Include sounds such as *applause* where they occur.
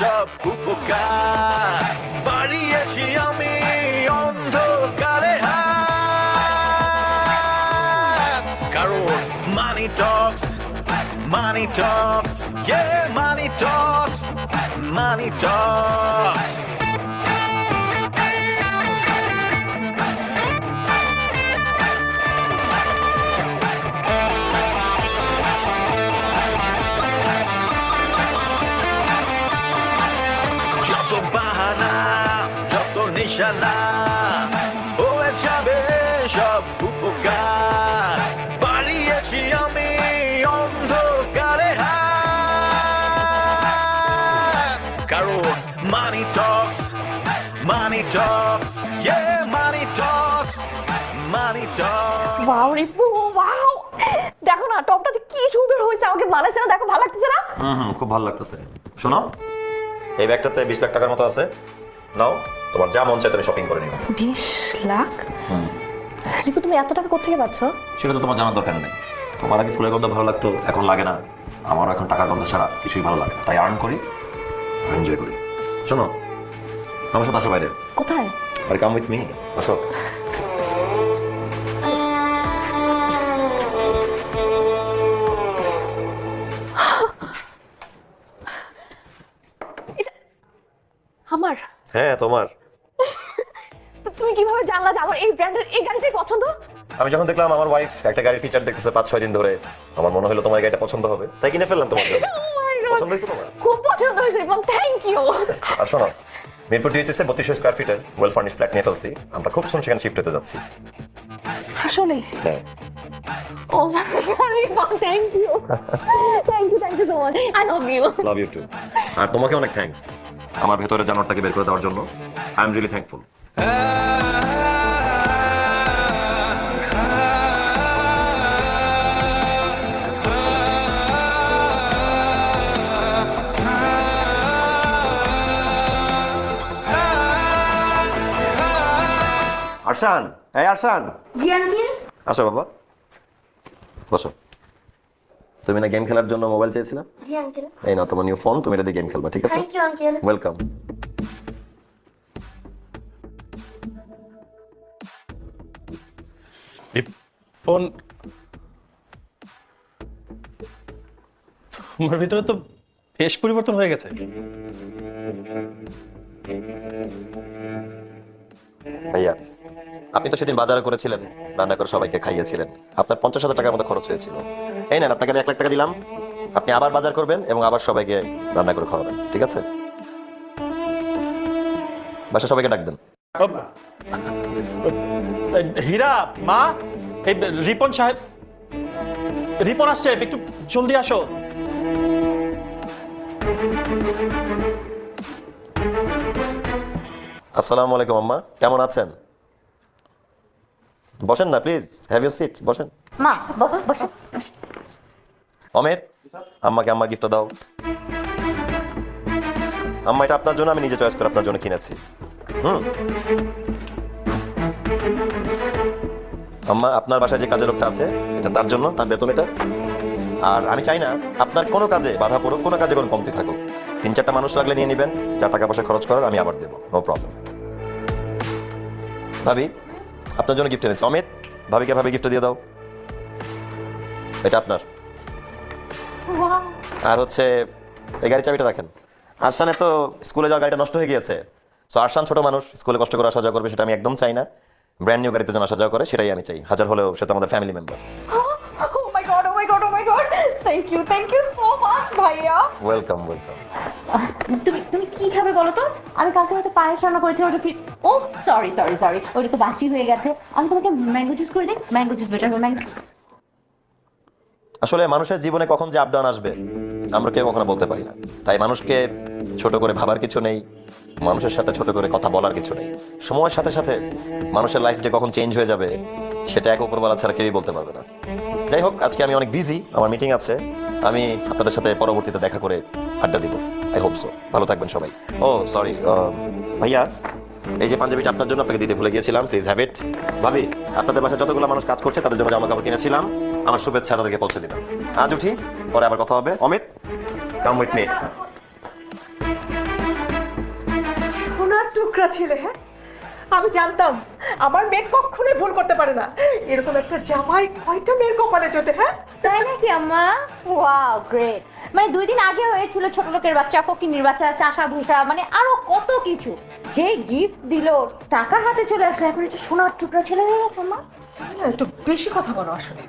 সব উপকার। বাড়িয়েছি আমি অন্ধকারে হাত। কারণ মানি টক্স মানি টক্স ইয়ে মানি টক্স মানি টক্স বাহানা যত নিশানা হয়ে যাবে সব উপকার। বাড়িয়েছি আমি অন্ধকারে কারণ মানি টক্স মানি টক্স ইয়ে মানি টক্স মানি টক্স ওয়াও রিপু ওয়াও দেখো না টপটা যে কি সুন্দর হয়েছে আমাকে মানাইছে না দেখো ভালো লাগতেছে না? হুম হুম খুব ভালো লাগতেছে। শোনো এই ব্যাগটাতে বিশ লাখ টাকার মতো আছে। নাও তোমার যা মন চায় তুমি শপিং করে নিও। বিশ লাখ? রিপু তুমি এত টাকা কোথেকে পাচ্ছ? সেটা তো তোমার জানার দরকার নেই। তোমার আগে ফুলের গন্ধ ভালো লাগতো এখন লাগে না। আমার এখন টাকার গন্ধ ছাড়া কিছুই ভালো লাগে না। তাই আর্ন করি এনজয় করি। শোনো আমার সাথে আসো বাইরে। কোথায়? আর কাম উইথ মি আসো। আমার? হ্যাঁ তোমার। তো তুমি কীভাবে জানলা যে আমার এই ব্র্যান্ডের এই গাড়িটাই পছন্দ? আমি যখন দেখলাম আমার ওয়াইফ একটা গাড়ির ফিচার দেখতেছে পাঁচ ছয় দিন ধরে আমার মনে হলো তোমার গাড়িটা পছন্দ হবে। তাই কিনে ফেললাম তোমার জন্য। *laughs* Oh! পছন্দ হয়েছে তোমার? খুব পছন্দ হয়েছে এবং থ্যাংক ইউ *laughs* আর শোনো মিরপুর ডিউটিসে বত্রিশশো স্কোয়ার ফিটের ওয়েল ফার্নিশ ফ্ল্যাট নিয়ে ফেলছি। আমরা খুব সুন সেখানে শিফট হতে যাচ্ছি। আসলে? হ্যাঁ। ও thank you thank you thank you so much I love you love you too আর তোমাকে অনেক থ্যাঙ্কস আমার ভেতরে জানোয়ারটাকে বের করে দেওয়ার জন্য। I am really thankful Arshan এই আরশান। জি আঙ্কেল আসো বাবা। বসো। তুমি না গেম খেলার জন্য মোবাইল চেয়েছিলে জি আঙ্কেল এই নাও তোমার নিউ ফোন তুমি এটা দিয়ে গেম খেলবা ঠিক আছে? Thank you uncle welcome phone তোমার ভিতরে তো বেশ পরিবর্তন হয়ে গেছে। ভাইয়া আপনি তো সেদিন বাজার করেছিলেন রান্না করে সবাইকে খাইয়েছিলেন। আপনার পঞ্চাশ হাজার টাকার মতো খরচ হয়েছিল। এই নেন আপনাকে আমি এক লাখ টাকা দিলাম। আপনি আবার বাজার করবেন এবং আবার সবাইকে রান্না করে খাওয়াবেন ঠিক আছে? বাসা সবাইকে ডাক দেন। হীরা মা এই রিপন সাহেব। রিপন আসছে একটু জলদি আসো। আসসালামু আলাইকুম আম্মা। কেমন আছেন? বসেন না প্লিজ হ্যাভ ইউ সিট বসেন মা বসে অমিত আম্মাকে আম্মা গিফটটা দাও। আম্মা এটা আপনার জন্য আমি নিজে চয়েস করে আপনার জন্য কিনেছি। হুম। আম্মা আপনার বাসায় যে কাজের লোকটা আছে এটা তার জন্য তার বেতন এটা। আর আমি চাই না আপনার কোনো কাজে বাধা পড়ুক কোনো কাজে কোনো কমতি থাকুক। তিন চারটা মানুষ লাগলে নিয়ে নেবেন যা টাকা পয়সা খরচ করার আমি আবার দেবো নো প্রবলেম ভাবি আপনার জন্য গিফট এনেছি। অমিত ভাবিকে ভাবি গিফট দিয়ে দাও। এটা আপনার। আর হচ্ছে এই গাড়ি চাবিটা রাখেন। আরশানের তো স্কুলে যাওয়া গাড়িটা নষ্ট হয়ে গিয়েছে। সো আরশান ছোট মানুষ স্কুলে কষ্ট করে আসা যাওয়া করবে সেটা আমি একদম চাই না। ব্র্যান্ড নিউ গাড়িতে যেন আসা যাওয়া করে সেটাই আমি চাই। হাজার হলেও সে তো আমাদের family member oh my god oh my god oh my god thank you thank you so much ভাইয়া। ওয়েলকাম ওয়েলকাম তুমি তুমি কি খাবে বলো তো? আমি কালকে হয়তো পায়েস রান্না করেছি ওটা ও সরি সরি সরি ওটা তো বাসি হয়ে গেছে। আমি তোমাকে ম্যাঙ্গো জুস করে দিই ম্যাঙ্গো জুস বেটার হবে ম্যাঙ্গো আসলে মানুষের জীবনে কখন যে আপডাউন আসবে আমরা কেউ কখনো বলতে পারি না। তাই মানুষকে ছোট করে ভাবার কিছু নেই মানুষের সাথে ছোট করে কথা বলার কিছু নেই। সময়ের সাথে সাথে মানুষের লাইফ যে কখন চেঞ্জ হয়ে যাবে সেটা এক উপরবেলা ছাড়া কেউই বলতে পারবে না। যাই হোক, আজকে আমি অনেক বিজি আমার মিটিং আছে। আমি আপনাদের সাথে পরবর্তীতে দেখা করে আড্ডা দিব। আই হোপ সো ভালো থাকবেন সবাই। ও সরি um, ভাইয়া, এই যে পাঞ্জাবিটা আপনার জন্য আপনাকে দিতে ভুলে গিয়েছিলাম প্লিজ হ্যাভ ইট ভাবি, আপনাদের বাসায় যতগুলো মানুষ কাজ করছে, তাদের জন্য জামা কাপড় কিনেছিলাম। আমার শুভেচ্ছা তাদেরকে পৌঁছে দিলাম আজ উঠি, পরে আবার কথা হবে। অমিত কাম উইথ মি টুকরা ছেলে হ্যাঁ? আমি জানতাম আমার মেয়ে কখনোই ভুল করতে পারে না। এরকম একটা জামাই কয়টা মেয়ের কপালে জোটে হ্যাঁ? তাই নাকি আম্মা? ওয়াও গ্রেট মানে দুই দিন আগে হয়েছিল ছোট লোকের বাচ্চা ফকিনির বাচ্চা চাষা ভুষা মানে আরও কত কিছু। যে গিফট দিলো টাকা হাতে চলে আসলো এখন একটু সোনার টুকরা ছেলে হয়ে গেছে আম্মা। একটু বেশি কথা বলো আসলে।